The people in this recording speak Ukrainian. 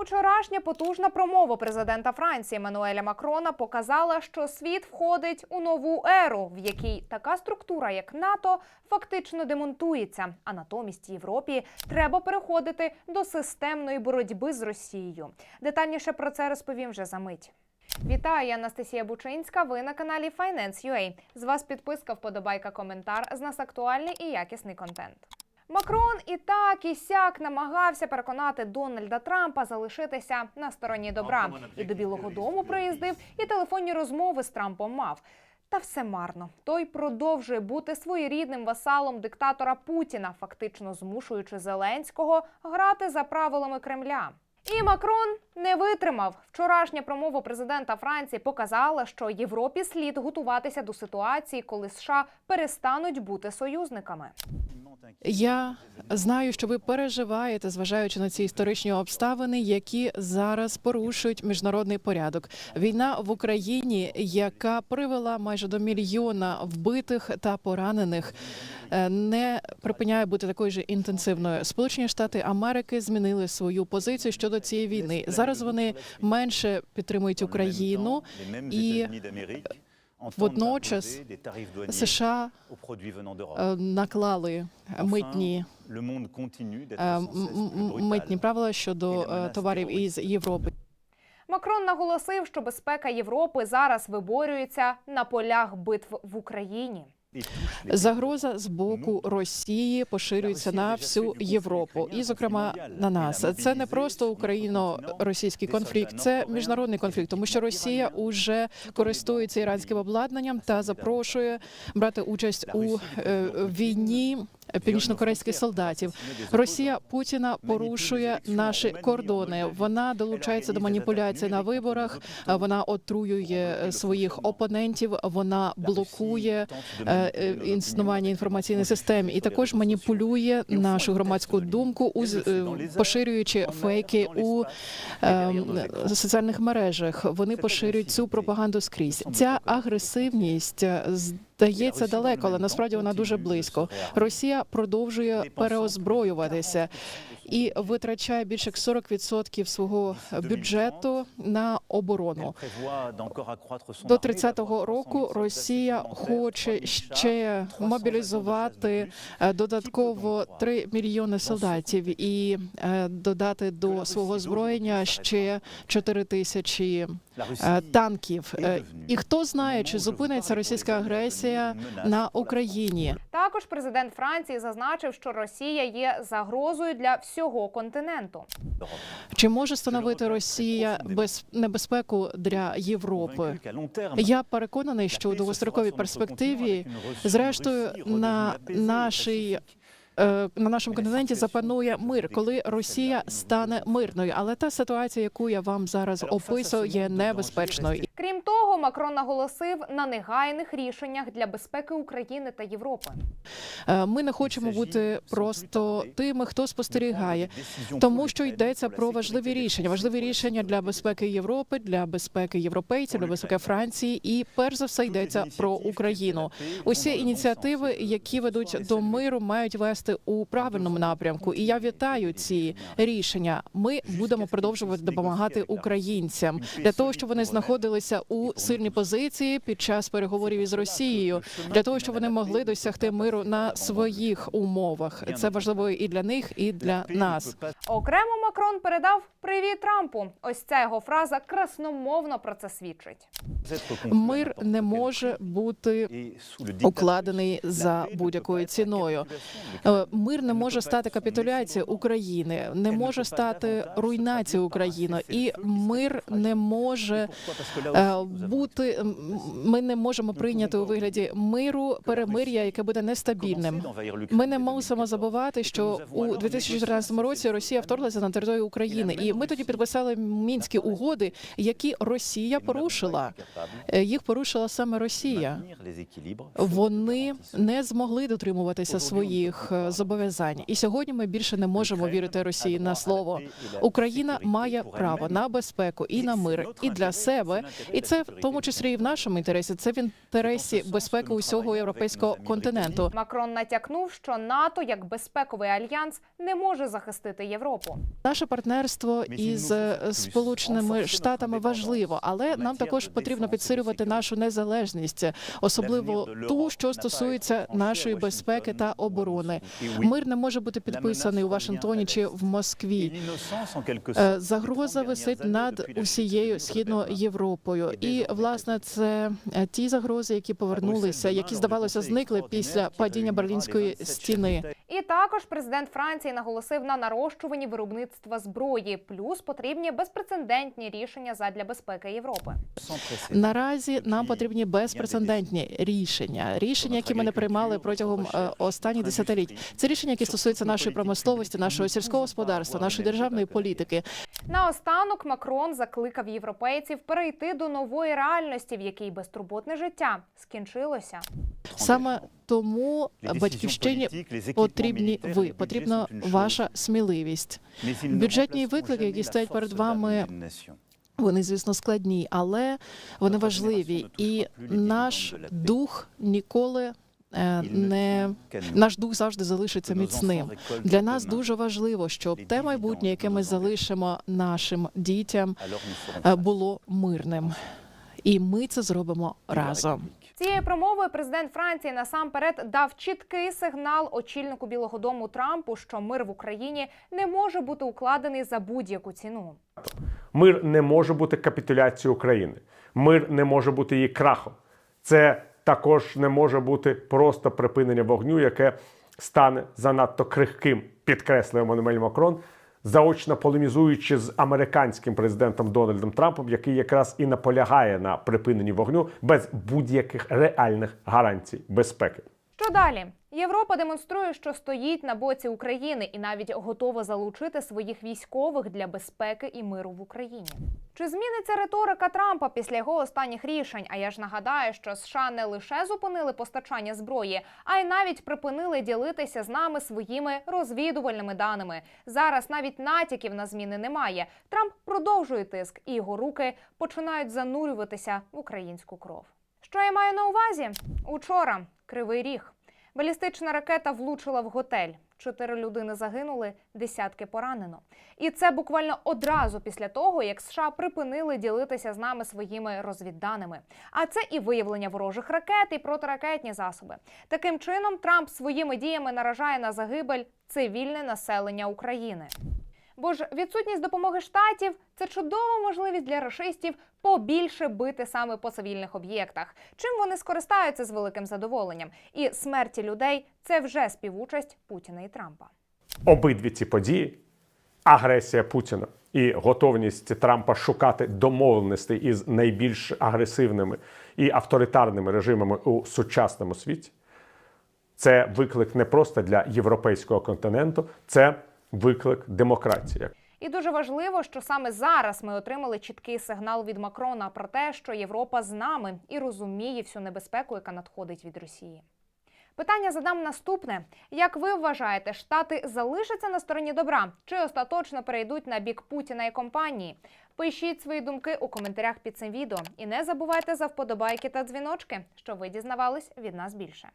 Учорашня потужна промова президента Франції Еммануеля Макрона показала, що світ входить у нову еру, в якій така структура, як НАТО, фактично демонтується. А натомість Європі треба переходити до системної боротьби з Росією. Детальніше про це розповім вже за мить. Вітаю, я Анастасія Бучинська. Ви на каналі Finance.ua. З вас підписка, вподобайка, коментар. З нас актуальний і якісний контент. Макрон і так і сяк намагався переконати Дональда Трампа залишитися на стороні добра. І до Білого Дому приїздив, і телефонні розмови з Трампом мав. Та все марно. Той продовжує бути своєрідним васалом диктатора Путіна, фактично змушуючи Зеленського грати за правилами Кремля. І Макрон не витримав. Вчорашня промова президента Франції показала, що Європі слід готуватися до ситуації, коли США перестануть бути союзниками. Я знаю, що ви переживаєте, зважаючи на ці історичні обставини, які зараз порушують міжнародний порядок. Війна в Україні, яка привела майже до мільйона вбитих та поранених, е, не припиняє бути такою ж інтенсивною. Сполучені Штати Америки змінили свою позицію щодо цієї війни. Зараз вони менше підтримують Україну і водночас США е, наклали митні м- митні правила щодо товарів із Європи. Макрон наголосив, що безпека Європи зараз виборюється на полях битв в Україні. Загроза з боку Росії поширюється на всю Європу, і, зокрема, на нас. Це не просто україно-російський конфлікт, це міжнародний конфлікт, тому що Росія уже користується іранським обладнанням та запрошує брати участь у е, війні. Північнокорейських солдатів Росія Путіна порушує наші кордони. Вона долучається до маніпуляцій на виборах. Вона отруює своїх опонентів. Вона блокує е, е, існування інформаційної системи і також маніпулює нашу громадську думку, е, поширюючи фейки у е, соціальних мережах. Вони поширюють цю пропаганду скрізь. Ця агресивність здається далеко, але насправді вона дуже близько. Росія продовжує переозброюватися і витрачає більше як 40% свого бюджету на оборону. До 30-го року Росія хоче ще мобілізувати е, додатково 3 мільйони солдатів і е, додати до свого озброєння ще 4 тисячі танків. Е, І хто знає, чи зупиниться російська агресія на Україні? Також президент Франції зазначив, що Росія є загрозою для всього континенту. Чи може становити Росія без небезпеку для Європи? Я переконаний, що у довгостроковій перспективі, зрештою, на нашій е, на нашому континенті запанує мир, коли Росія стане мирною. Але та ситуація, яку я вам зараз описую, є небезпечною. Крім того, Макрон наголосив на негайних рішеннях для безпеки України та Європи. Е, Ми не хочемо бути просто тими, хто спостерігає, тому що йдеться про важливі рішення, важливі рішення для безпеки Європи, для безпеки європейців, для безпеки Франції, і перш за все йдеться про Україну. Усі ініціативи, які ведуть до миру, мають вести у правильному напрямку. І я вітаю ці рішення. Ми будемо продовжувати допомагати українцям для того, щоб вони знаходилися у сильній позиції під час переговорів із Росією, для того, щоб вони могли досягти миру на своїх умовах. Це важливо і для них, і для нас. Окремо Макрон передав привіт Трампу. Ось ця його фраза красномовно про це свідчить. Мир не може бути укладений за будь-якою ціною. Е, Мир не може стати капітуляцією України, не може стати руйнацією України, і мир не може бути. Ми не можемо прийняти у вигляді миру перемир'я, яке буде нестабільним. Ми не мусимо забувати, що у 2014 році Росія вторглася на територію України, і ми тоді підписали мінські угоди, які Росія порушила. е, їх порушила саме Росія. Вони не змогли дотримуватися своїх е, зобов'язань, і сьогодні ми більше не можемо вірити Росії на слово. Україна має право на безпеку і на мир і для себе, і це в тому числі і в нашому інтересі. Це в інтересі безпеки усього європейського континенту. Макрон натякнув, що НАТО як безпековий альянс не може захистити Європу. Наше партнерство із е, Сполученими Штатами важливо, але нам також потрібно підсилювати нашу незалежність, особливо ту, що стосується нашої безпеки та оборони. Мир не може бути підписаний у Вашингтоні чи в Москві. Е, Загроза висить над усією східною Європою, і власне це е, ті загрози, які повернулися, які здавалося зникли після падіння Берлінської стіни. І також президент Франції наголосив на нарощуванні виробництва зброї, плюс потрібні безпрецедентні рішення задля безпеки Європи. Наразі нам потрібні безпрецедентні рішення, рішення, які ми не приймали протягом е, останніх десятиліть. Це рішення, які стосуються нашої промисловості, нашого сільського господарства, нашої державної політики. Наостанок Макрон закликав європейців перейти до нової реальності, в якій безтурботне життя скінчилося. Саме тому батьківщині потрібні ви, потрібна ваша сміливість. Бюджетні виклики, які стоять перед вами, Вони, звісно, складні, але вони важливі, і наш дух ніколи е, не наш дух завжди залишиться міцним. Для нас дуже важливо, щоб те майбутнє, яке ми залишимо нашим дітям, е, було мирним. І ми це зробимо разом. Цією промовою президент Франції насамперед дав чіткий сигнал очільнику Білого Дому Трампу, що мир в Україні не може бути укладений за будь-яку ціну. Мир не може бути капітуляцією України. Мир не може бути її крахом. Це також не може бути просто припинення вогню, яке стане занадто крихким, підкреслює Еммануель Макрон, заочно полемізуючи з американським президентом Дональдом Трампом, який якраз і наполягає на припиненні вогню без будь-яких реальних гарантій безпеки. Що далі? Європа демонструє, що стоїть на боці України і навіть готова залучити своїх військових для безпеки і миру в Україні. Чи зміниться риторика Трампа після його останніх рішень? А я ж нагадаю, що США не лише зупинили постачання зброї, а й навіть припинили ділитися з нами своїми розвідувальними даними. Зараз навіть натяків на зміни немає. Трамп продовжує тиск, і його руки починають занурюватися в українську кров. Що я маю на увазі? Учора кривий ріг. Балістична ракета влучила в готель. Чотири людини загинули, десятки поранено. І це буквально одразу після того, як США припинили ділитися з нами своїми розвідданими. А це і виявлення ворожих ракет, і протиракетні засоби. Таким чином, Трамп своїми діями наражає на загибель цивільне населення України. Бо ж відсутність допомоги штатів це чудова можливість для рашистів побільше бити саме по цивільних об'єктах. Чим вони скористаються з великим задоволенням. І смерті людей це вже співучасть Путіна і Трампа. обидві ці події агресія Путіна і готовність Трампа шукати домовленостей із найбільш агресивними і авторитарними режимами у сучасному світі. Це виклик не просто для європейського континенту, це виклик демократії. І дуже важливо, що саме зараз ми отримали чіткий сигнал від Макрона про те, що Європа з нами і розуміє всю небезпеку, яка надходить від Росії. Питання задам наступне: як ви вважаєте, штати залишаться на стороні добра чи остаточно перейдуть на бік Путіна і компанії? Пишіть свої думки у коментарях під цим відео і не забувайте за вподобайки та дзвіночки, щоб ви дізнавались від нас більше.